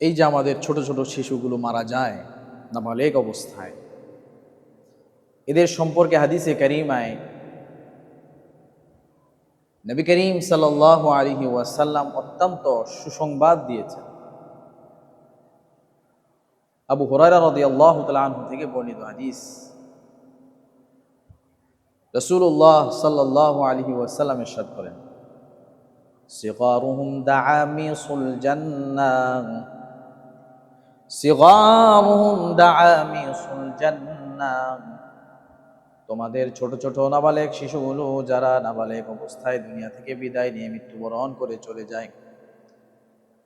এই যে আমাদের ছোট ছোট শিশুগুলো মারা যায় নাবালেগ অবস্থায়, এদের সম্পর্কে হাদিসে করিমায় নবী করিম সাল আলহি ওয়াসাল্লাম অত্যন্ত সুসংবাদ দিয়েছেন। আবু তালু থেকে বর্ণিত হাদিস রসুল্লাহ সাল্লাহ আলহি ওয়াসাল্লাম করেন সিগারুহুম দাআমিসুল জান্নাহ সিগারুহুম দাআমিসুল জান্নাহ। তোমাদের ছোট ছোট নাবালেক শিশুগুলো যারা নাবালেক অবস্থায় দুনিয়া থেকে বিদায় নিয়ে মৃত্যুবরণ করে চলে যায়,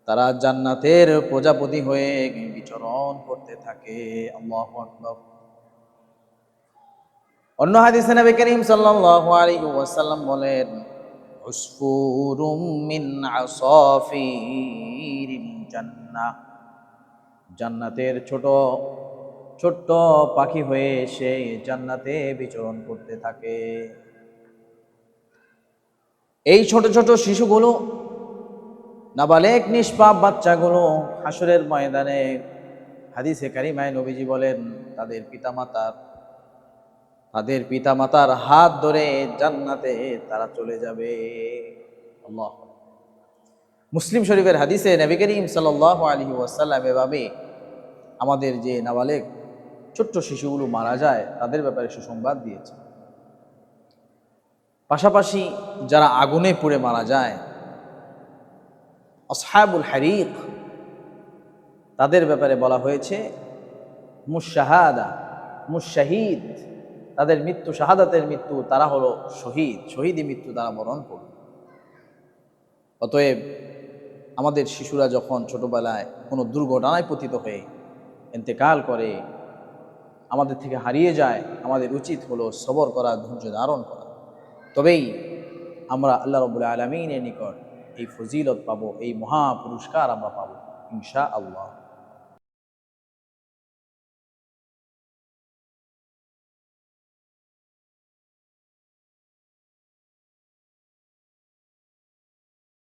তারা জান্নাতের প্রজাপতি হয়ে বিচরণ করতে থাকে। আল্লাহু অন্য হাদিসে নবী করিম সাল্লাল্লাহু আলাইহি ওয়াসাল্লাম বলেন, উসফুরুম মিন জান্নাহ। জান্নাতের ছোট, ছোট্ট পাখি হয়ে সে জান্নাতে বিচরণ করতে থাকে। এই ছোট ছোট শিশুগুলো নাবালেক, নিষ্পাপ বাচ্চাগুলো হাসরের ময়দানে হাদিসে কারিমায় নবীজি বলেন, তাদের পিতামাতার তাদের পিতামাতার হাত ধরে জান্নাতে তারা চলে যাবে। মুসলিম শরীফের হাদিসে নবী করিম সাল্লাহ আলী ওয়াসাল্লাম এভাবে আমাদের যে নাবালেক ছোট্ট শিশুগুলো মারা যায়, তাদের ব্যাপারে সুসংবাদ দিয়েছে। পাশাপাশি যারা আগুনে পুড়ে মারা যায়, আসহাবুল হারিক, তাদের ব্যাপারে বলা হয়েছে, মুশাহাদা, মুশাহিদ, তাদের মৃত্যু, শাহাদাতের মৃত্যু, তারা হলো শহীদ শহীদী মৃত্যু তারা বরণ করবে অতএব আমাদের শিশুরা যখন ছোটবেলায় কোনো দুর্ঘটনায় পতিত হয়ে ইন্তেকাল করে, আমাদের থেকে হারিয়ে যায়, আমাদের উচিত হলো সবর করা, ধৈর্য ধারণ করা। তবেই আমরা আল্লাহ রবুল্লা আলমিনের নিকট এই ফজিলত পাবো, এই মহা পুরস্কার আমরা পাবো ইনশা আল্লাহ